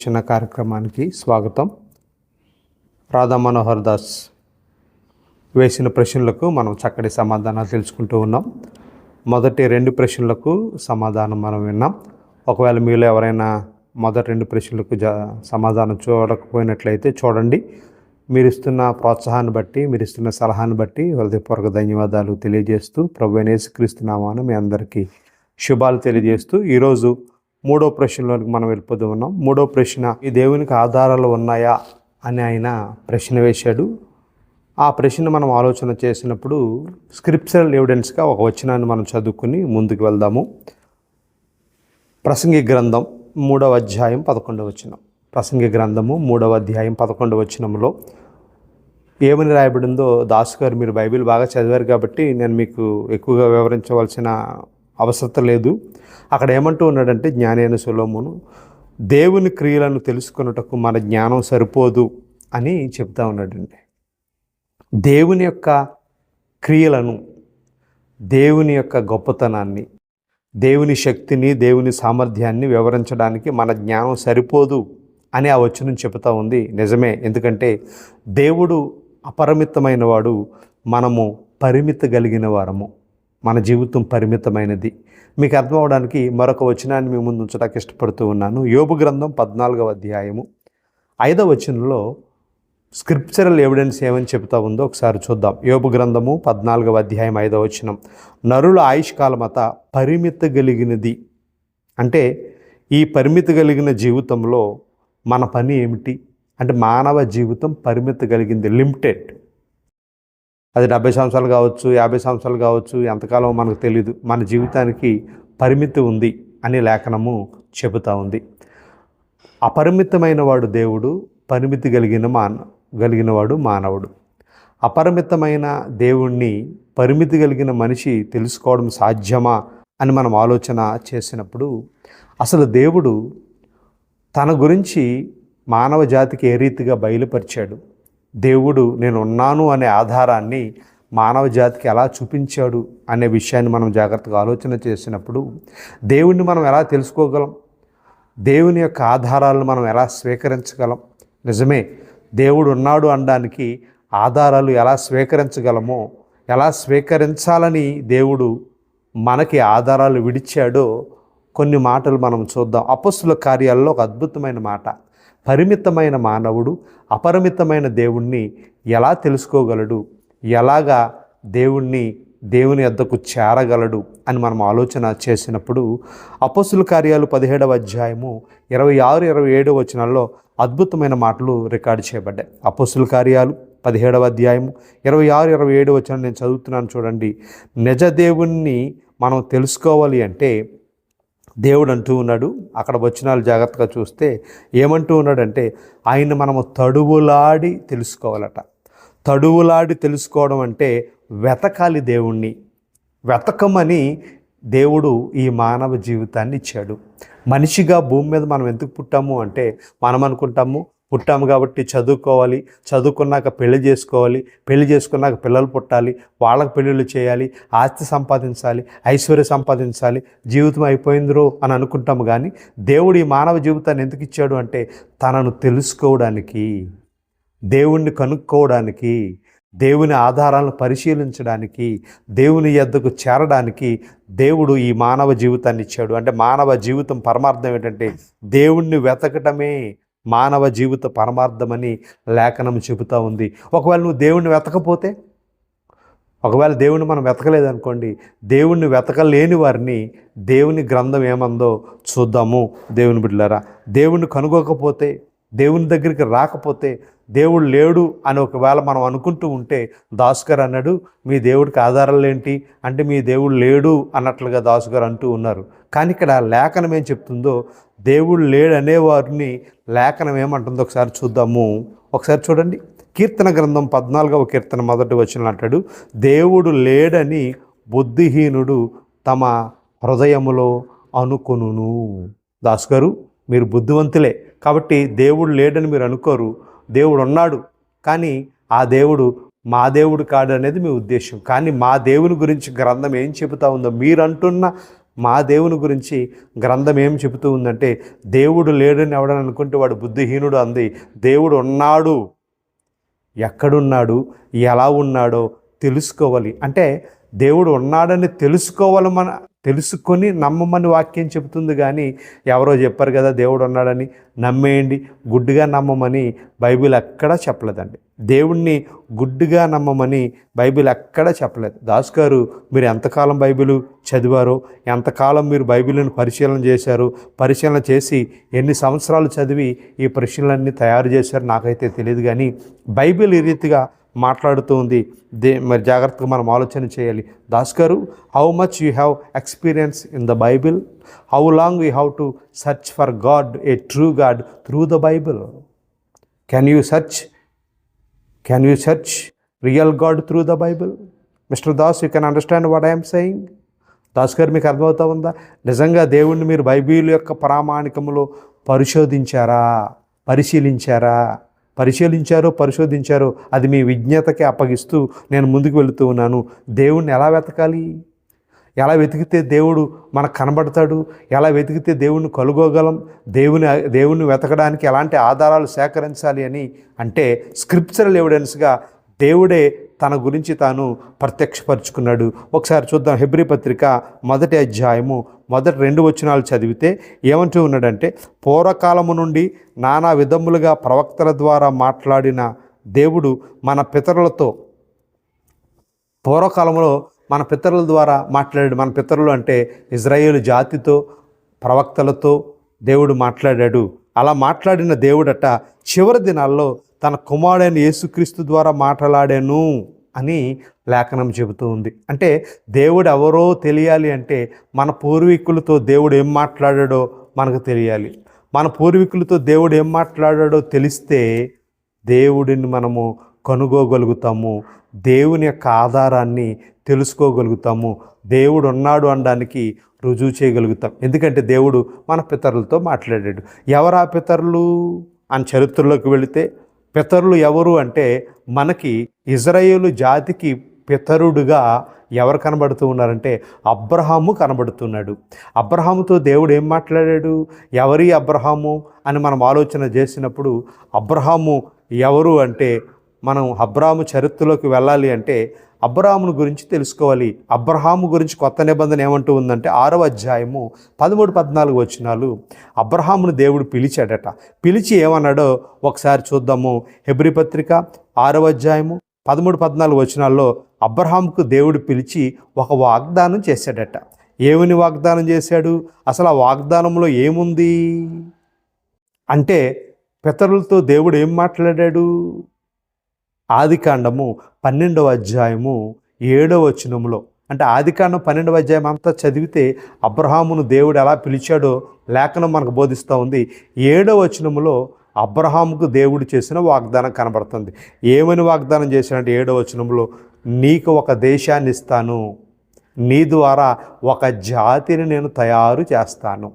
చిన్న కార్యక్రమానికి స్వాగతం. రాధా మనోహర్ దాస్ వేసిన ప్రశ్నలకు మనం చక్కటి సమాధానాలు తెలుసుకుంటూ ఉన్నాం. మొదటి రెండు ప్రశ్నలకు సమాధానం మనం విన్నాం. ఒకవేళ మీలో ఎవరైనా మొదటి రెండు ప్రశ్నలకు జ సమాధానం చూడకపోయినట్లయితే చూడండి. మీరు ఇస్తున్న ప్రోత్సాహాన్ని బట్టి మీరు ఇస్తున్న సలహాను బట్టి హృదయపూర్వక ధన్యవాదాలు తెలియజేస్తూ ప్రభు నేసుక్రీస్తున్నామాను మీ అందరికీ శుభాలు తెలియజేస్తూ ఈరోజు మూడో ప్రశ్నలోనికి మనం వెళ్ళిపోతూ ఉన్నాం మూడో ప్రశ్న ఈ దేవునికి ఆధారాలు ఉన్నాయా? అని ఆయన ప్రశ్న వేశాడు. ఆ ప్రశ్న మనం ఆలోచన చేసినప్పుడు స్క్రిప్చరల్ ఎవిడెన్స్గా ఒక వచనాన్ని మనం చదువుకుని ముందుకు వెళ్దాము. ప్రసంగి గ్రంథం మూడవ అధ్యాయం పదకొండవ వచనం. ప్రసంగి గ్రంథము మూడవ అధ్యాయం పదకొండవ వచనంలో ఏమని రాయబడిందో దాసు గారు మీరు బైబిల్ బాగా చదివారు కాబట్టి నేను మీకు ఎక్కువగా వివరించవలసిన అవసరం లేదు. అక్కడ ఏమంటూ ఉన్నాడంటే జ్ఞానైన సులోమును దేవుని క్రియలను తెలుసుకున్నటకు మన జ్ఞానం సరిపోదు అని చెప్తా ఉన్నాడండి. దేవుని యొక్క క్రియలను దేవుని యొక్క గొప్పతనాన్ని దేవుని శక్తిని దేవుని సామర్థ్యాన్ని వివరించడానికి మన జ్ఞానం సరిపోదు అని ఆ వచనం చెబుతా ఉంది. నిజమే. ఎందుకంటే దేవుడు అపరిమితమైన వాడు మనము పరిమిత కలిగిన వారము. మన జీవితం పరిమితమైనది. మీకు అర్థం అవడానికి మరొక వచనాన్ని మీ ముందు ఉంచడానికి ఇష్టపడుతూ ఉన్నాను. యోబు గ్రంథం పద్నాలుగవ అధ్యాయము. ఐదవ వచనంలో స్క్రిప్చరల్ ఎవిడెన్స్ ఏమని చెప్తా ఉందో ఒకసారి చూద్దాం. యోబు గ్రంథము పద్నాలుగవ అధ్యాయం ఐదవ వచనం. నరుల ఆయుష్కాలమత పరిమిత కలిగినది అంటే ఈ పరిమితి కలిగిన జీవితంలో మన పని ఏమిటి? అంటే మానవ జీవితం పరిమితి కలిగింది లిమిటెడ్. అది డెబ్బై సంవత్సరాలు కావచ్చు యాభై సంవత్సరాలు కావచ్చు ఎంతకాలం మనకు తెలియదు మన జీవితానికి పరిమితి ఉంది అని లేఖనము చెబుతా ఉంది. అపరిమితమైన వాడు దేవుడు పరిమితి కలిగిన మాన కలిగినవాడు మానవుడు. అపరిమితమైన దేవుణ్ణి పరిమితి కలిగిన మనిషి తెలుసుకోవడం సాధ్యమా అని మనం ఆలోచన చేసినప్పుడు అసలు దేవుడు తన గురించి మానవ జాతికి ఏ రీతిగా బయలుపరిచాడు? దేవుడు నేను ఉన్నాను అనే ఆధారాన్ని మానవ జాతికి ఎలా చూపించాడు అనే విషయాన్ని మనం జాగ్రత్తగా ఆలోచన చేసినప్పుడు దేవుణ్ణి మనం ఎలా తెలుసుకోగలం? దేవుని యొక్క ఆధారాలను మనం ఎలా స్వీకరించగలం? నిజమే దేవుడు ఉన్నాడు అనడానికి ఆధారాలు ఎలా స్వీకరించగలమో ఎలా స్వీకరించాలని దేవుడు మనకి ఆధారాలు విడిచాడో కొన్ని మాటలు మనం చూద్దాం. అపస్సుల కార్యాల్లో ఒక అద్భుతమైన మాట. పరిమితమైన మానవుడు అపరిమితమైన దేవుణ్ణి ఎలా తెలుసుకోగలడు? ఎలాగా దేవుణ్ణి దేవుని వద్దకు చేరగలడు? అని మనం ఆలోచన చేసినప్పుడు అపస్సుల కార్యాలు పదిహేడవ అధ్యాయము ఇరవై ఆరు ఇరవై ఏడు వచనాల్లో అద్భుతమైన మాటలు రికార్డు చేయబడ్డాయి. అపస్సుల కార్యాలు పదిహేడవ అధ్యాయము ఇరవై ఆరు ఇరవై ఏడు వచనం నేను చదువుతున్నాను చూడండి. నిజ దేవుణ్ణి మనం తెలుసుకోవాలి అంటే దేవుడు అంటూ ఉన్నాడు. అక్కడ వచ్చినాలు జాగ్రత్తగా చూస్తే ఏమంటూ ఉన్నాడంటే ఆయన మనము తడువులాడి తెలుసుకోవాలట. తడువులాడి తెలుసుకోవడం అంటే వెతకాలి దేవుణ్ణి. వెతకమని దేవుడు ఈ మానవ జీవితాన్ని ఇచ్చాడు. మనిషిగా భూమి మీద మనం ఎందుకు పుట్టాము అంటే మనం అనుకుంటాము పుట్టాము కాబట్టి చదువుకోవాలి. చదువుకున్నాక పెళ్ళి చేసుకోవాలి. పెళ్ళి చేసుకున్నాక పిల్లలు పుట్టాలి. వాళ్ళకి పెళ్ళిళ్ళు చేయాలి. ఆస్తి సంపాదించాలి. ఐశ్వర్య సంపాదించాలి. జీవితం అయిపోయిందిరో అని అనుకుంటాము కానీ దేవుడు ఈ మానవ జీవితాన్ని ఎందుకు ఇచ్చాడు అంటే తనను తెలుసుకోవడానికి దేవుణ్ణి కనుక్కోవడానికి దేవుని ఆధారాలను పరిశీలించడానికి దేవుని ఎద్దకు చేరడానికి దేవుడు ఈ మానవ జీవితాన్ని ఇచ్చాడు. అంటే మానవ జీవితం పరమార్థం ఏంటంటే దేవుణ్ణి వెతకటమే మానవ జీవిత పరమార్థమని లేఖనం చెబుతూ ఉంది. ఒకవేళ నువ్వు దేవుణ్ణి వెతకపోతే ఒకవేళ దేవుణ్ణి మనం వెతకలేదనుకోండి దేవుణ్ణి వెతకలేని వారిని దేవుని గ్రంథం ఏమందో చూద్దాము దేవుని బిడ్డలారా. దేవుణ్ణి కనుగోకపోతే దేవుని దగ్గరికి రాకపోతే దేవుడు లేడు అని ఒకవేళ మనం అనుకుంటూ ఉంటే దాసుగారు అన్నాడు మీ దేవుడికి ఆధారాలు ఏంటి? అంటే మీ దేవుడు లేడు అన్నట్లుగా దాసుగారు అంటూ ఉన్నారు. కానీ ఇక్కడ లేఖనం ఏం చెప్తుందో దేవుడు లేడు అనేవారిని లేఖనం ఏమంటుందో ఒకసారి చూద్దాము. ఒకసారి చూడండి. కీర్తన గ్రంథం పద్నాలుగవ కీర్తన మొదటి వచ్చిన అంటాడు దేవుడు లేడని బుద్ధిహీనుడు తమ హృదయములో అనుకొనును. దాసుగారు మీరు బుద్ధివంతులే. కాబట్టి దేవుడు లేడని మీరు అనుకోరు. దేవుడు ఉన్నాడు. కానీ ఆ దేవుడు మా దేవుడు కాడు అనేది మీ ఉద్దేశం. కానీ మా దేవుని గురించి గ్రంథం ఏం చెబుతా ఉందో మీరు అంటున్న మా దేవుని గురించి గ్రంథం ఏం చెబుతూ ఉందంటే దేవుడు లేడని ఎవడని అనుకుంటే వాడు బుద్ధిహీనుడు అంది. దేవుడు ఉన్నాడు. ఎక్కడున్నాడు? ఎలా ఉన్నాడో తెలుసుకోవాలి. అంటే దేవుడు ఉన్నాడని తెలుసుకోవాలి మన తెలుసుకొని నమ్మమని వాక్యం చెబుతుంది కానీ ఎవరో చెప్పారు కదా దేవుడు ఉన్నాడని నమ్మేయండి గుడ్డుగా నమ్మమని బైబిల్ ఎక్కడా చెప్పలేదండి. దేవుణ్ణి గుడ్డుగా నమ్మమని బైబిల్ ఎక్కడా చెప్పలేదు. దాస్ గారు మీరు ఎంతకాలం బైబిల్ చదివారో ఎంతకాలం మీరు బైబిల్ని పరిశీలన చేశారు పరిశీలన చేసి ఎన్ని సంవత్సరాలు చదివి ఈ ప్రశ్నలన్నీ తయారు చేశారు నాకైతే తెలియదు కానీ బైబిల్ ఈ రీతిగా మాట్లాడుతూ ఉంది దే మరి జాగ్రత్తగా మనం ఆలోచన చేయాలి. దాస్ గారు how much you have experience in the Bible how long you have to search for God a true God through the Bible can you search can you search real God through the Bible mister Das you can understand what I'm saying Das గారు మీకు అర్థమవుతా ఉందా? నిజంగా దేవుణ్ణి మీరు Bible యొక్క ప్రామాణికములో పరిశోధించారా? పరిశీలించారా? పరిశీలించారో పరిశోధించారో అది మీ విజ్ఞతకి అప్పగిస్తూ నేను ముందుకు వెళుతూ ఉన్నాను. దేవుణ్ణి ఎలా వెతకాలి? ఎలా వెతికితే దేవుడు మనకు కనబడతాడు? ఎలా వెతికితే దేవుణ్ణి కలుగోగలం దేవుని దేవుణ్ణి వెతకడానికి ఎలాంటి ఆధారాలు సేకరించాలి అని అంటే స్క్రిప్చరల్ ఎవిడెన్స్గా దేవుడే తన గురించి తాను ప్రత్యక్షపరుచుకున్నాడు. ఒకసారి చూద్దాం హెబ్రి పత్రిక మొదటి అధ్యాయము మొదటి రెండు వచనాలు చదివితే ఏమంటూ ఉన్నాడంటే పూర్వకాలము నుండి నానా విధములుగా ప్రవక్తల ద్వారా మాట్లాడిన దేవుడు మన పితరులతో పూర్వకాలంలో మన పితరుల ద్వారా మాట్లాడాడు. మన పితరులు అంటే ఇజ్రాయేల్ జాతితో ప్రవక్తలతో దేవుడు మాట్లాడాడు. అలా మాట్లాడిన దేవుడట చివరి దినాల్లో తన కుమారుడైన యేసుక్రీస్తు ద్వారా మాట్లాడాను అని లేఖనం చెబుతూ ఉంది. అంటే దేవుడు ఎవరో తెలియాలి అంటే మన పూర్వీకులతో దేవుడు ఏం మాట్లాడాడో మనకు తెలియాలి. మన పూర్వీకులతో దేవుడు ఏం మాట్లాడాడో తెలిస్తే దేవుడిని మనము కనుగోగలుగుతాము. దేవుని యొక్క ఆధారాన్ని తెలుసుకోగలుగుతాము. దేవుడు ఉన్నాడు అనడానికి రుజువు చేయగలుగుతాం. ఎందుకంటే దేవుడు మన పితరులతో మాట్లాడాడు. ఎవరా పితరులు? అని చరిత్రలోకి వెళితే పితరులు ఎవరు అంటే మనకి ఇజ్రాయేలు జాతికి పితరుడుగా ఎవరు కనబడుతూ ఉన్నారంటే అబ్రహాము కనబడుతున్నాడు. అబ్రహాముతో దేవుడు ఏం మాట్లాడాడు? ఎవరి అబ్రహాము అని మనం ఆలోచన చేసినప్పుడు అబ్రహాము ఎవరు అంటే మనం అబ్రాహాము చరిత్రలోకి వెళ్ళాలి అంటే అబ్రహామును గురించి తెలుసుకోవాలి. అబ్రహాము గురించి కొత్త నిబంధన ఏమంటూ ఉందంటే ఆరవ అధ్యాయము పదమూడు పద్నాలుగు వచ్చినాలు అబ్రహామును దేవుడు పిలిచాడట. పిలిచి ఏమన్నాడో ఒకసారి చూద్దాము. హెబ్రి పత్రిక ఆరవ అధ్యాయము పదమూడు పద్నాలుగు వచనాల్లో అబ్రహాంకు దేవుడు పిలిచి ఒక వాగ్దానం చేశాడట. ఏమని వాగ్దానం చేశాడు? అసలు ఆ వాగ్దానంలో ఏముంది? అంటే పితరులతో దేవుడు ఏం మాట్లాడాడు? ఆదికాండము పన్నెండవ అధ్యాయము ఏడవ వచనములో అంటే ఆదికాండం పన్నెండవ అధ్యాయం అంతా చదివితే అబ్రహామును దేవుడు ఎలా పిలిచాడో లేఖనం మనకు బోధిస్తూ ఉంది. ఏడవ వచనములో అబ్రహాముకు దేవుడు చేసిన వాగ్దానం కనబడుతుంది. ఏమని వాగ్దానం చేశాడంటే ఏడవ వచనంలో నీకు ఒక దేశాన్ని ఇస్తాను. నీ ద్వారా ఒక జాతిని నేను తయారు చేస్తాను.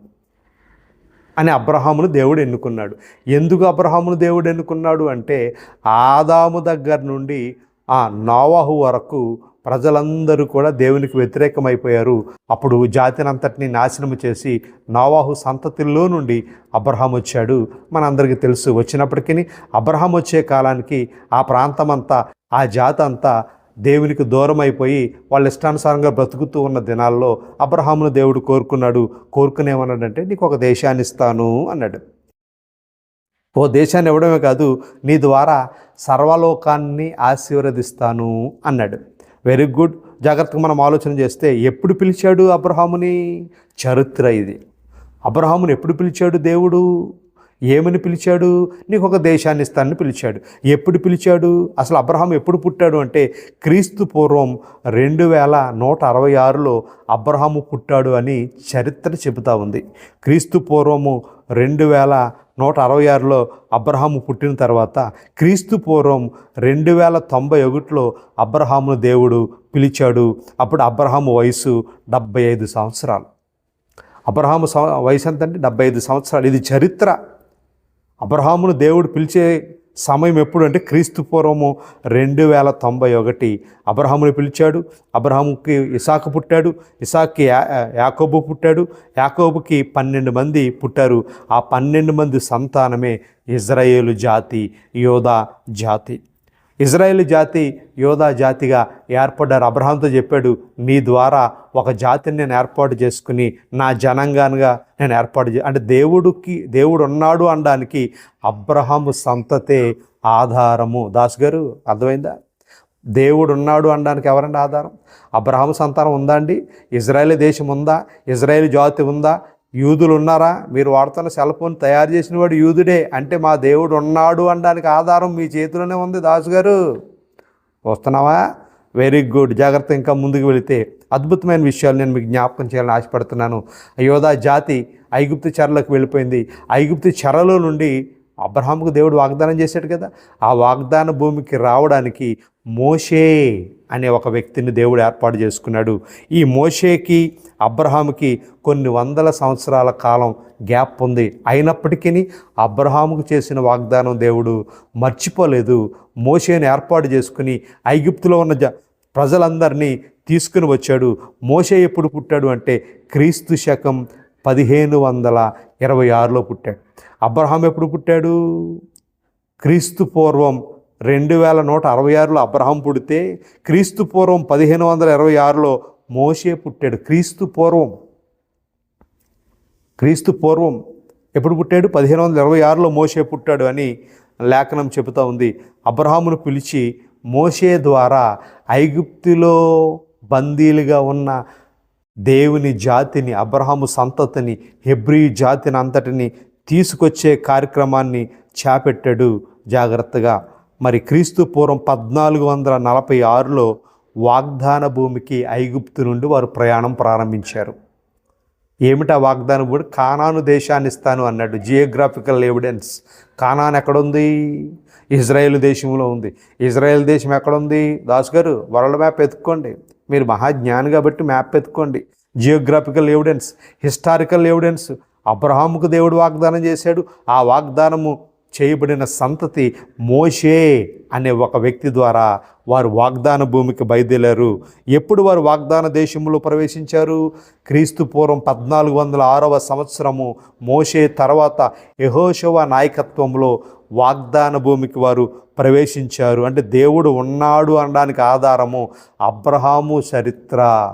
అని అబ్రహామును దేవుడు ఎన్నుకున్నాడు. ఎందుకు అబ్రహామును దేవుడు ఎన్నుకున్నాడు అంటే ఆదాము దగ్గర నుండి ఆ నోవాహు వరకు ప్రజలందరూ కూడా దేవునికి వ్యతిరేకమైపోయారు. అప్పుడు జాతినంతటిని నాశనం చేసి నావాహు సంతతిలో నుండి అబ్రహాం వచ్చాడు. మనందరికీ తెలుసు వచ్చినప్పటికీ అబ్రహాం వచ్చే కాలానికి ఆ ప్రాంతమంతా ఆ జాతి అంతా దేవునికి దూరం అయిపోయి వాళ్ళ ఇష్టానుసారంగా బ్రతుకుతూ ఉన్న దినాల్లో అబ్రహామును దేవుడు కోరుకున్నాడు. కోరుకునేమన్నాడంటే నీకు ఒక దేశాన్ని ఇస్తాను అన్నాడు. ఓ దేశాన్ని ఇవ్వడమే కాదు నీ ద్వారా సర్వలోకాన్ని ఆశీర్వదిస్తాను అన్నాడు. Very good. జాగ్రత్తగా మనం ఆలోచన చేస్తే ఎప్పుడు పిలిచాడు అబ్రహాముని? చరిత్ర ఇది. అబ్రహాముని ఎప్పుడు పిలిచాడు దేవుడు? ఏమని పిలిచాడు? నీకు ఒక దేశాన్ని ఇస్తానని పిలిచాడు. ఎప్పుడు పిలిచాడు? అసలు అబ్రహాం ఎప్పుడు పుట్టాడు అంటే క్రీస్తు పూర్వం రెండు వేల నూట అరవై ఆరులో అబ్రహాము పుట్టాడు అని చరిత్ర చెబుతా ఉంది. క్రీస్తు పూర్వము రెండు వేల నూట అరవై ఆరులో అబ్రహాము పుట్టిన తర్వాత క్రీస్తు పూర్వం రెండు వేల తొంభై ఒకటిలో అబ్రహామును దేవుడు పిలిచాడు. అప్పుడు అబ్రహాము వయసు డెబ్బై ఐదు సంవత్సరాలు. అబ్రహాము వయసు ఎంతంటే డెబ్బై ఐదు సంవత్సరాలు. ఇది చరిత్ర. అబ్రహామును దేవుడు పిలిచే సమయం ఎప్పుడు అంటే క్రీస్తు పూర్వము రెండు వేల తొంభై ఒకటి. అబ్రహాముని పిలిచాడు అబ్రహాముకి ఇసాకు పుట్టాడు ఇసాక్కి యాకోబు పుట్టాడు యాకోబుకి పన్నెండు మంది పుట్టారు. ఆ పన్నెండు మంది సంతానమే ఇజ్రాయేలు జాతి యోధా జాతి. ఇజ్రాయేల్ జాతి యోధా జాతిగా ఏర్పడ్డారు. అబ్రహాంతో చెప్పాడు నీ ద్వారా ఒక జాతిని నేను ఏర్పాటు చేసుకుని నా జనంగానుగా నేను ఏర్పాటు చే అంటే దేవుడికి దేవుడు ఉన్నాడు అనడానికి అబ్రహాము సంతతే ఆధారము. దాస్ గారు అర్థమైందా? దేవుడు ఉన్నాడు అనడానికి ఎవరండి ఆధారం? అబ్రహాము సంతానం ఉందా అండి? ఇజ్రాయేల్ దేశం ఉందా? ఇజ్రాయేల్ జాతి ఉందా? యూదులు ఉన్నారా మీరు వాడుతున్న సెల్ ఫోన్ తయారు చేసిన వాడు యూదుడే. అంటే మా దేవుడు ఉన్నాడు అనడానికి ఆధారం మీ చేతిలోనే ఉంది దాసు గారు వస్తున్నావా? Very good. జాగ్రత్త ఇంకా ముందుకు వెళితే. అద్భుతమైన విషయాలు నేను మీకు జ్ఞాపకం చేయాలని ఆశపడుతున్నాను. యోధా జాతి ఐగుప్తు చెరలకు వెళ్ళిపోయింది. ఐగుప్తు చెరలో నుండి అబ్రహాముకు దేవుడు వాగ్దానం చేశాడు కదా. ఆ వాగ్దాన భూమికి రావడానికి మోషే అనే ఒక వ్యక్తిని దేవుడు ఏర్పాటు చేసుకున్నాడు. ఈ మోషేకి అబ్రహాముకి కొన్ని వందల సంవత్సరాల కాలం గ్యాప్ ఉంది. అయినప్పటికీ అబ్రహాముకు చేసిన వాగ్దానం దేవుడు మర్చిపోలేదు. మోషేని ఏర్పాటు చేసుకుని ఐగుప్తులో ఉన్న జ ప్రజలందరినీ తీసుకుని వచ్చాడు. మోషే ఎప్పుడు పుట్టాడు అంటే క్రీస్తు శకం పదిహేను వందల ఇరవై ఆరులో పుట్టాడు. అబ్రహాం ఎప్పుడు పుట్టాడు? క్రీస్తు పూర్వం రెండు వేల నూట అరవై ఆరులో అబ్రహం పుడితే క్రీస్తు పూర్వం పదిహేను వందల ఇరవై ఆరులో మోషే పుట్టాడు. క్రీస్తు పూర్వం. క్రీస్తు పూర్వం ఎప్పుడు పుట్టాడు? పదిహేను వందల ఇరవై ఆరులో మోషే పుట్టాడు అని లేఖనం చెబుతూ ఉంది. అబ్రహామును పిలిచి మోషే ద్వారా ఐగుప్తిలో బందీలుగా ఉన్న దేవుని జాతిని అబ్రహాము సంతతిని హెబ్రీ జాతిని అంతటిని తీసుకొచ్చే కార్యక్రమాన్ని చేపెట్టాడు జాగ్రత్తగా. మరి క్రీస్తు పూర్వం పద్నాలుగు వందల నలభై ఆరులో వాగ్దాన భూమికి ఐగుప్తు నుండి వారు ప్రయాణం ప్రారంభించారు. ఏమిటా వాగ్దానం? కూడా కానాను దేశాన్ని ఇస్తాను అన్నాడు. జియోగ్రాఫికల్ ఎవిడెన్స్ కానాన్ ఎక్కడుంది? ఇజ్రాయెల్ దేశంలో ఉంది. ఇజ్రాయెల్ దేశం ఎక్కడుంది? దాస్ గారు వరల్డ్ మ్యాప్ ఎత్తుక్కోండి. మీరు మహాజ్ఞాని కాబట్టి మ్యాప్ ఎత్తుకోండి జియోగ్రాఫికల్ ఎవిడెన్స్ హిస్టారికల్ ఎవిడెన్స్ అబ్రహాముకు దేవుడు వాగ్దానం చేశాడు. ఆ వాగ్దానము చేయబడిన సంతతి మోషే అనే ఒక వ్యక్తి ద్వారా వారు వాగ్దాన భూమికి బయలుదేరారు. ఎప్పుడు వారు వాగ్దాన దేశంలో ప్రవేశించారు? క్రీస్తు పూర్వం పద్నాలుగు వందల ఆరవ సంవత్సరము మోషే తర్వాత యహోషవ నాయకత్వంలో వాగ్దాన భూమికి వారు ప్రవేశించారు. అంటే దేవుడు ఉన్నాడు అనడానికి ఆధారము అబ్రహాము చరిత్ర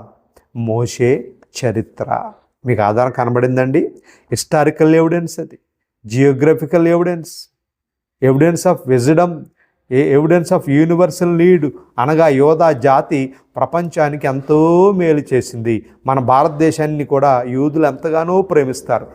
మోషే చరిత్ర. మీకు ఆధారం కనబడిందండి? హిస్టారికల్ ఎవిడెన్స్ అది. Geographical evidence. Evidence of wisdom a evidence of universal lead అనగా యోధా జాతి ప్రపంచానికి ఎంతో మేలు చేసింది. మన భారతదేశాన్ని కూడా యూదులు ఎంతగానో ప్రేమిస్తారు.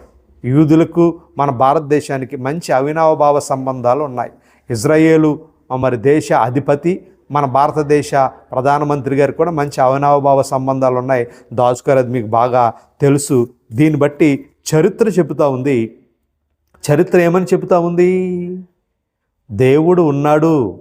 యూదులకు మన భారతదేశానికి మంచి అవినావభావ సంబంధాలు ఉన్నాయి. ఇజ్రాయేలు మరి దేశ అధిపతి మన భారతదేశ ప్రధానమంత్రి గారు కూడా మంచి అవినావభావ సంబంధాలు ఉన్నాయి. దాచుకోరు అది మీకు బాగా తెలుసు. దీన్ని బట్టి చరిత్ర చెబుతూ ఉంది. చరిత్ర ఏమని చెబుతా ఉంది? దేవుడు ఉన్నాడు.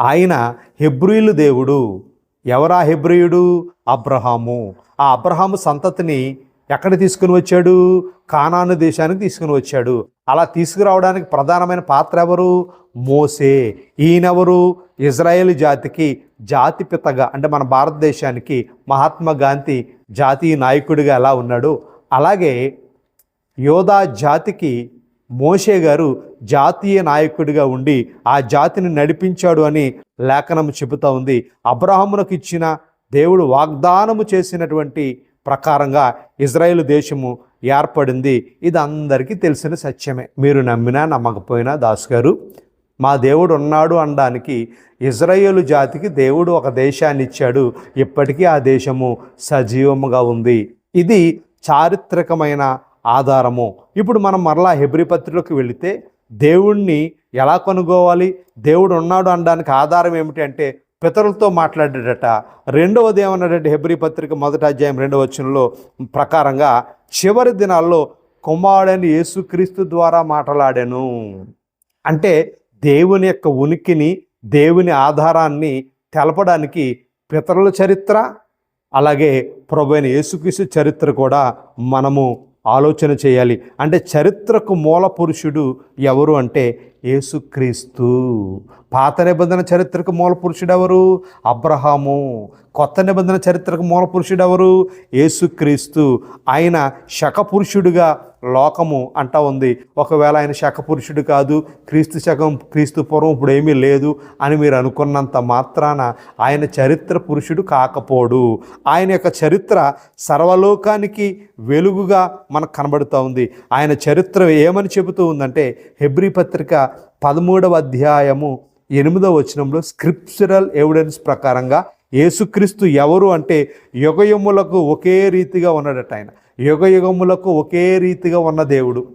ఆయన హెబ్రియులు దేవుడు. ఎవరా హెబ్రియుడు? అబ్రహాము. ఆ అబ్రహాము సంతతిని ఎక్కడ తీసుకుని వచ్చాడు? కానాను దేశానికి తీసుకుని వచ్చాడు. అలా తీసుకురావడానికి ప్రధానమైన పాత్ర ఎవరు? మోసే. ఈయనెవరు? ఇజ్రాయేల్ జాతికి జాతిపితగా అంటే మన భారతదేశానికి మహాత్మా గాంధీ జాతీయ నాయకుడిగా ఎలా ఉన్నాడు? అలాగే యోధా జాతికి మోషే గారు జాతీయ నాయకుడిగా ఉండి ఆ జాతిని నడిపించాడు అని లేఖనం చెబుతా ఉంది. అబ్రహామునకు ఇచ్చిన దేవుడు వాగ్దానము చేసినటువంటి ప్రకారంగా ఇజ్రాయేల్ దేశము ఏర్పడింది. ఇది అందరికీ తెలిసిన సత్యమే. మీరు నమ్మినా నమ్మకపోయినా దాస్ గారు మా దేవుడు ఉన్నాడు అనడానికి ఇజ్రాయేలు జాతికి దేవుడు ఒక దేశాన్ని ఇచ్చాడు. ఇప్పటికీ ఆ దేశము సజీవముగా ఉంది. ఇది చారిత్రకమైన ఆధారము. ఇప్పుడు మనం మరలా హెబ్రిపత్రిలోకి వెళితే దేవుణ్ణి ఎలా కనుగోవాలి? దేవుడు ఉన్నాడు అనడానికి ఆధారం ఏమిటి అంటే పితరులతో మాట్లాడాడట. రెండవది ఏమన్నాడంటే హెబ్రి పత్రిక మొదటి అధ్యాయం రెండవ వచనంలో ప్రకారంగా చివరి దినాల్లో కుమారుడైన యేసుక్రీస్తు ద్వారా మాట్లాడాను. అంటే దేవుని యొక్క ఉనికిని దేవుని ఆధారాన్ని తెలపడానికి పితరుల చరిత్ర అలాగే ప్రభైన యేసుక్రీస్తు చరిత్ర కూడా మనము ఆలోచన చేయాలి. అంటే చరిత్రకు మూల పురుషుడు ఎవరు అంటే యేసుక్రీస్తు. పాత నిబంధన చరిత్రకు మూల పురుషుడు ఎవరు అబ్రహాము. కొత్త నిబంధన చరిత్రకు మూల పురుషుడు ఎవరు యేసుక్రీస్తు. ఆయన శకపురుషుడుగా లోకము అంటా ఉంది. ఒకవేళ ఆయన శకపురుషుడు కాదు క్రీస్తు శకం క్రీస్తు పూర్వం ఇప్పుడు ఏమీ లేదు అని మీరు అనుకున్నంత మాత్రాన ఆయన చరిత్ర పురుషుడు కాకపోడు. ఆయన యొక్క చరిత్ర సర్వలోకానికి వెలుగుగా మనకు కనబడుతూ ఉంది. ఆయన చరిత్ర ఏమని చెబుతూ ఉందంటే హెబ్రి పత్రిక పదమూడవ అధ్యాయము ఎనిమిదవ వచనంలో స్క్రిప్చరల్ ఎవిడెన్స్ ప్రకారంగా యేసుక్రీస్తు ఎవరు అంటే యుగయుములకు ఒకే రీతిగా ఉన్నాడట ఆయన. యుగయుగములకు ఒకే రీతిగా ఉన్న దేవుడు.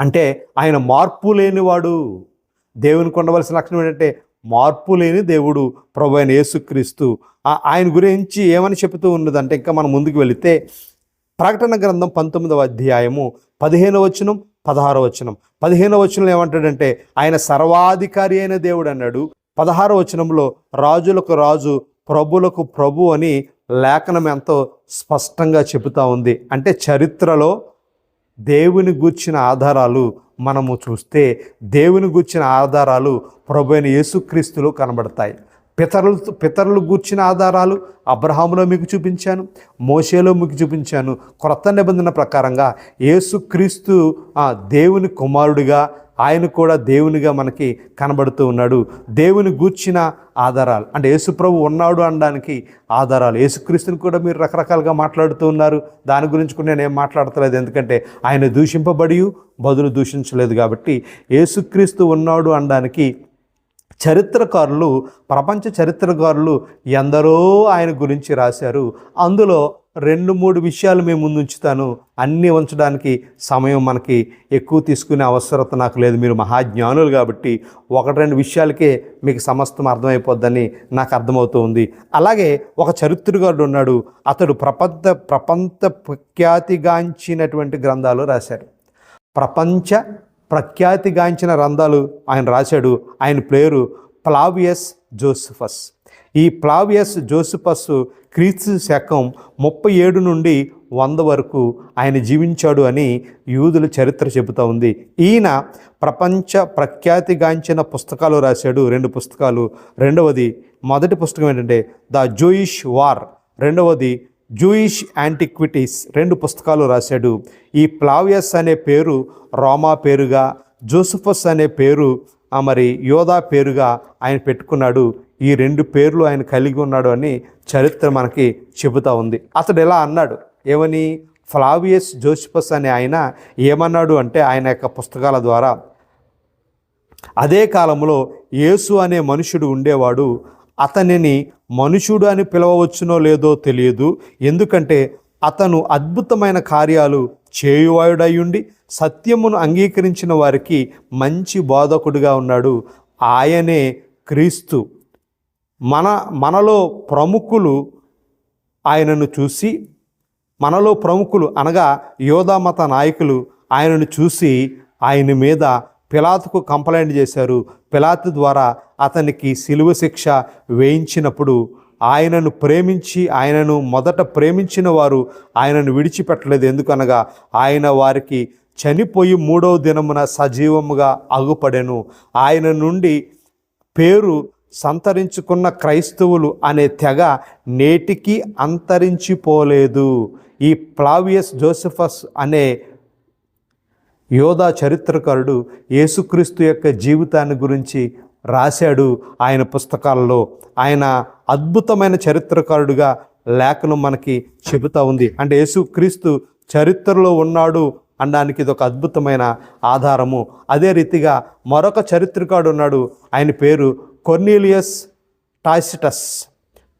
అంటే ఆయన మార్పు లేనివాడు. దేవునికి ఉండవలసిన లక్షణం ఏంటంటే మార్పు లేని దేవుడు ప్రభు అయిన యేసుక్రీస్తు. ఆయన గురించి ఏమని చెబుతూ ఉన్నదంటే ఇంకా మనం ముందుకు వెళితే ప్రకటన గ్రంథం పంతొమ్మిదవ అధ్యాయము పదిహేను వచనం పదహారో వచనం. పదిహేనో వచనంలో ఏమంటాడంటే ఆయన సర్వాధికారి అయిన దేవుడు అన్నాడు. పదహారవ వచనంలో రాజులకు రాజు ప్రభులకు ప్రభు అని లేఖనం ఎంతో స్పష్టంగా చెబుతా ఉంది. అంటే చరిత్రలో దేవుని గూర్చిన ఆధారాలు మనము చూస్తే దేవుని గూర్చిన ఆధారాలు ప్రభు అయిన యేసుక్రీస్తులు కనబడతాయి. పితరులు పితరులు గూర్చిన ఆధారాలు అబ్రహాములో మీకు చూపించాను మోషేలో మీకు చూపించాను. క్రొత్త నిబంధన ప్రకారంగా యేసుక్రీస్తు ఆ, దేవుని కుమారుడిగా ఆయన కూడా దేవునిగా మనకి కనబడుతూ ఉన్నాడు. దేవుని గూర్చిన ఆధారాలు అంటే యేసుప్రభు ఉన్నాడు అనడానికి ఆధారాలు. యేసుక్రీస్తుని కూడా మీరు రకరకాలుగా మాట్లాడుతూ ఉన్నారు. దాని గురించి కూడా నేను ఏం మాట్లాడతలేదు ఎందుకంటే ఆయన దూషింపబడి బదులు దూషించలేదు కాబట్టి యేసుక్రీస్తు ఉన్నాడు అనడానికి చరిత్రకారులు ప్రపంచ చరిత్రకారులు ఎందరో ఆయన గురించి రాశారు. అందులో రెండు మూడు విషయాలు మేము ముందు ఉంచుతాను అన్నీ ఉంచడానికి సమయం మనకి ఎక్కువ తీసుకునే అవసరత నాకు లేదు. మీరు మహాజ్ఞానులు కాబట్టి ఒకటి రెండు విషయాలకే మీకు సమస్తం అర్థమైపోద్దని నాకు అర్థమవుతూ ఉంది. అలాగే ఒక చరిత్రకారుడు ఉన్నాడు. అతడు ప్రపంచ ప్రపంచ ప్రఖ్యాతిగాంచినటువంటి గ్రంథాలు రాశారు. ప్రపంచ ప్రఖ్యాతిగాంచిన రంధాలు ఆయన రాశాడు. ఆయన పేరు ప్లావియస్ జోసిఫస్. ఈ ప్లావియస్ జోసిఫస్ క్రీస్తు శకం ముప్పై ఏడు నుండి వంద వరకు ఆయన జీవించాడు అని యూదుల చరిత్ర చెబుతూ ఉంది. ఈయన ప్రపంచ ప్రఖ్యాతిగాంచిన పుస్తకాలు రాశాడు. రెండు పుస్తకాలు. రెండవది మొదటి పుస్తకం ఏంటంటే ద జూయిష్ వార్. రెండవది జూయిష్ యాంటిక్విటీస్ రెండు పుస్తకాలు రాశాడు. ఈ ప్లావియస్ అనే పేరు రోమా పేరుగా జోసఫస్ అనే పేరు మరి యోధా పేరుగా ఆయన పెట్టుకున్నాడు. ఈ రెండు పేర్లు ఆయన కలిగి ఉన్నాడు అని చరిత్ర మనకి చెబుతా ఉంది. అతడు ఎలా అన్నాడు? ఏమని? ఫ్లావియస్ జోసిఫస్ అనే ఆయన ఏమన్నాడు అంటే ఆయన యొక్క పుస్తకాల ద్వారా అదే కాలంలో యేసు అనే మనుషుడు ఉండేవాడు. అతనిని మనుషుడు అని పిలవవచ్చునో లేదో తెలియదు. ఎందుకంటే అతను అద్భుతమైన కార్యాలు చేయువాయుడయ్యుండి సత్యమును అంగీకరించిన వారికి మంచి బోధకుడిగా ఉన్నాడు. ఆయనే క్రీస్తు. మన మనలో ప్రముఖులు ఆయనను చూసి మనలో ప్రముఖులు అనగా యోధామత నాయకులు ఆయనను చూసి ఆయన మీద పిలాతుకు కంప్లైంట్ చేశారు. పిలాతు ద్వారా అతనికి సిలువ శిక్ష వేయించినప్పుడు ఆయనను ప్రేమించి ఆయనను మొదట ప్రేమించిన వారు ఆయనను విడిచిపెట్టలేదు. ఎందుకనగా ఆయన వారికి చనిపోయి మూడవ దినమున సజీవముగా అగుపడెను. ఆయన నుండి పేరు సంతరించుకున్న క్రైస్తవులు అనే తెగ నేటికి అంతరించిపోలేదు. ఈ ప్లావియస్ జోసెఫస్ అనే యోధా చరిత్రకారుడు యేసుక్రీస్తు యొక్క జీవితాన్ని గురించి రాశాడు ఆయన పుస్తకాలలో. ఆయన అద్భుతమైన చరిత్రకారుడుగా లేఖనం మనకి చెబుతా ఉంది. అంటే యేసుక్రీస్తు చరిత్రలో ఉన్నాడు అనడానికి ఇది ఒక అద్భుతమైన ఆధారము. అదే రీతిగా మరొక చరిత్రకారుడు ఉన్నాడు. ఆయన పేరు కొర్నీలియస్ టాసిటస్.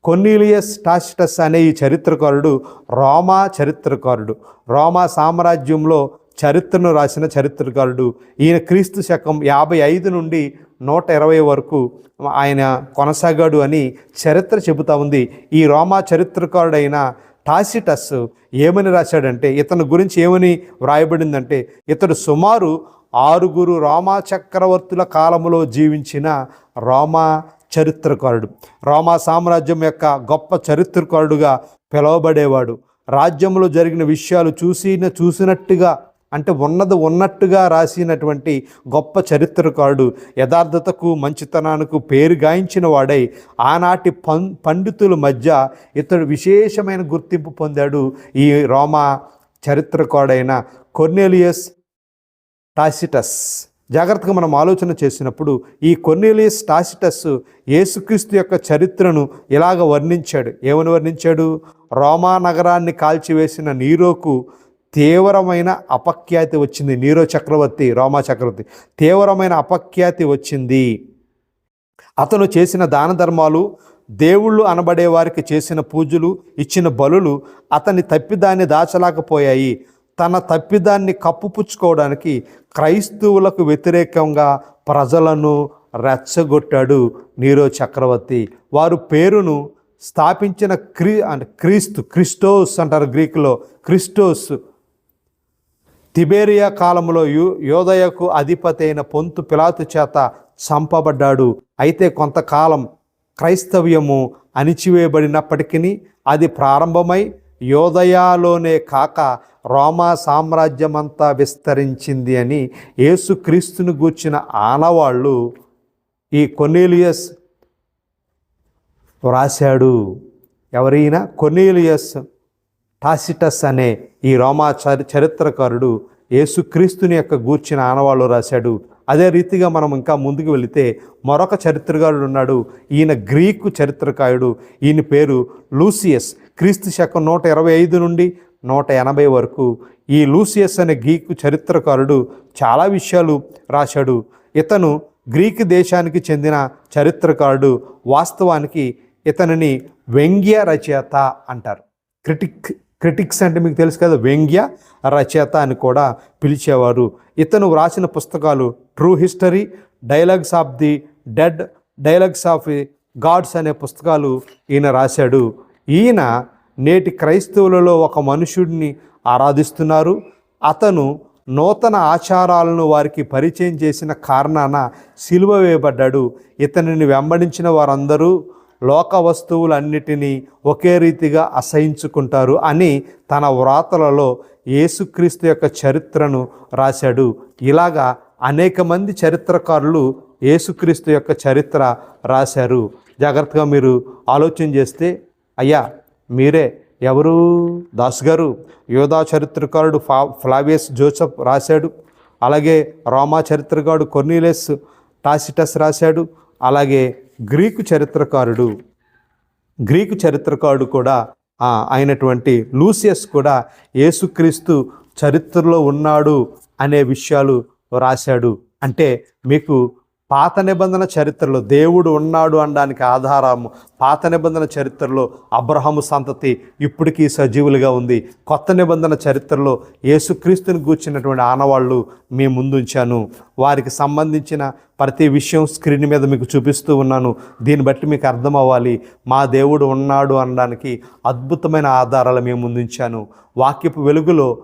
కొన్నీలియస్ టాసిటస్ అనే ఈ చరిత్రకారుడు రోమా చరిత్రకారుడు. రోమా సామ్రాజ్యంలో చరిత్రను రాసిన చరిత్రకారుడు. ఈయన క్రీస్తు శకం యాభై ఐదు నుండి నూట ఇరవై వరకు ఆయన కొనసాగాడు అని చరిత్ర చెబుతా ఉంది. ఈ రోమా చరిత్రకారుడైన టాసిటస్ ఏమని రాశాడంటే ఇతని గురించి ఏమని వ్రాయబడిందంటే ఇతడు సుమారు ఆరుగురు రోమా చక్రవర్తుల కాలంలో జీవించిన రోమా చరిత్రకారుడు. రోమా సామ్రాజ్యం యొక్క గొప్ప చరిత్రకారుడుగా పిలువబడేవాడు. రాజ్యంలో జరిగిన విషయాలు చూసిన చూసినట్టుగా అంటే ఉన్నది ఉన్నట్టుగా రాసినటువంటి గొప్ప చరిత్రకారుడు యథార్థతకు మంచితనానికి పేరు గాయించిన వాడై ఆనాటి పం పండితుల మధ్య ఇతడు విశేషమైన గుర్తింపు పొందాడు. ఈ రోమా చరిత్రకారుడైన కొర్నేలియస్ టాసిటస్. జాగ్రత్తగా మనం ఆలోచన చేసినప్పుడు ఈ కొర్నేలియస్ టాసిటస్ యేసుక్రీస్తు యొక్క చరిత్రను ఇలాగ వర్ణించాడు. ఏమని వర్ణించాడు? రోమా నగరాన్ని కాల్చివేసిన నీరోకు తీవ్రమైన అపఖ్యాతి వచ్చింది నీరో చక్రవర్తి రోమా చక్రవర్తి. తీవ్రమైన అపఖ్యాతి వచ్చింది. అతను చేసిన దాన ధర్మాలు దేవుళ్ళు అనబడే వారికి చేసిన పూజలు ఇచ్చిన బలులు అతని తప్పిదాన్ని దాచలేకపోయాయి. తన తప్పిదాన్ని కప్పుపుచ్చుకోవడానికి క్రైస్తవులకు వ్యతిరేకంగా ప్రజలను రెచ్చగొట్టాడు నీరో చక్రవర్తి. వారు పేరును స్థాపించిన క్రీ అంటే క్రీస్తు క్రిస్టోస్ అంటారు గ్రీకులో. క్రిస్టోస్. తిబేరియా కాలంలో యు యోదయకు అధిపతి అయిన పొంతు పిలాతు చేత చంపబడ్డాడు. అయితే కొంతకాలం క్రైస్తవ్యము అణిచివేయబడినప్పటికీ అది ప్రారంభమై యోదయాలోనే కాక రోమా సామ్రాజ్యమంతా విస్తరించింది అని యేసుక్రీస్తును గూర్చిన ఆనవాళ్ళు ఈ కొనేలియస్ వ్రాశాడు. ఎవరైనా కొనేలియస్ టాసిటస్ అనే ఈ రోమా చరిత్రకారుడు యేసుక్రీస్తుని యొక్క గూర్చిన ఆనవాళ్ళు రాశాడు. అదే రీతిగా మనం ఇంకా ముందుకు వెళితే మరొక చరిత్రకారుడు ఉన్నాడు. ఈయన గ్రీకు చరిత్రకారుడు. ఈయన పేరు లూసియస్. క్రీస్తు శకం నూట ఇరవై ఐదు నుండి నూట ఎనభై వరకు ఈ లూసియస్ అనే గ్రీకు చరిత్రకారుడు చాలా విషయాలు రాశాడు. ఇతను గ్రీకు దేశానికి చెందిన చరిత్రకారుడు. వాస్తవానికి ఇతనిని వ్యంగ్య రచయిత అంటారు. క్రిటిక్ క్రిటిక్స్ అంటే మీకు తెలుసు కదా వ్యంగ్య రచయిత అని కూడా పిలిచేవారు. ఇతను వ్రాసిన పుస్తకాలు true history dialogues of the dead dialogues of gods అనే పుస్తకాలు ఈయన రాశాడు. ఈయన నేటి క్రైస్తవులలో ఒక మనుషుడిని ఆరాధిస్తున్నారు. అతను నూతన ఆచారాలను వారికి పరిచయం చేసిన కారణాన సిలువ వేయబడ్డాడు. ఇతనిని వెంబడించిన వారందరూ లోక వస్తువులన్నిటినీ ఒకే రీతిగా అసహించుకుంటారు అని తన వ్రాతలలో యేసుక్రీస్తు యొక్క చరిత్రను రాశాడు. ఇలాగా అనేక మంది చరిత్రకారులు యేసుక్రీస్తు యొక్క చరిత్ర రాశారు. జాగ్రత్తగా మీరు ఆలోచన చేస్తే అయ్యా మీరే ఎవరు? దాస్ గారు యోధా చరిత్రకారుడు ఫా ఫ్లావియస్ జోసెఫ్ రాశాడు. అలాగే రోమా చరిత్రకారుడు కొర్నీలెస్ టాసిటస్ రాశాడు. అలాగే గ్రీకు చరిత్రకారుడు గ్రీకు చరిత్రకారుడు కూడా అయినటువంటి లూసియస్ కూడా యేసుక్రీస్తు చరిత్రలో ఉన్నాడు అనే విషయాలు రాశాడు. అంటే మీకు పాత నిబంధన చరిత్రలో దేవుడు ఉన్నాడు అనడానికి ఆధారము. పాత నిబంధన చరిత్రలో అబ్రహాము సంతతి ఇప్పటికీ సజీవులుగా ఉంది. కొత్త నిబంధన చరిత్రలో యేసుక్రీస్తుని కూర్చున్నటువంటి ఆనవాళ్ళు మీ ముందుంచాను. వారికి సంబంధించిన ప్రతి విషయం స్క్రీన్ మీద మీకు చూపిస్తూ ఉన్నాను. దీన్ని బట్టి మీకు అర్థం అవ్వాలి మా దేవుడు ఉన్నాడు అనడానికి అద్భుతమైన ఆధారాలు మేము ముందుంచాను. వాక్యపు వెలుగులో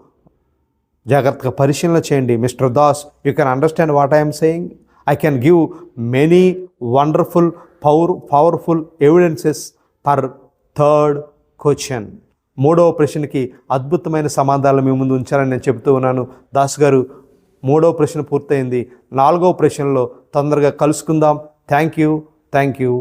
జాగ్రత్తగా పరిశీలన చేయండి. Mister Das you can understand what I'm saying. I can give many wonderful power powerful evidences per third question మూడవ ప్రశ్నకి అద్భుతమైన సమాధానాలు మీ ముందు ఉంచారని నేను చెబుతూ ఉన్నాను. దాస్ గారు మూడవ ప్రశ్న పూర్తయింది. నాలుగవ ప్రశ్నలో తొందరగా కలుసుకుందాం. Thank you thank you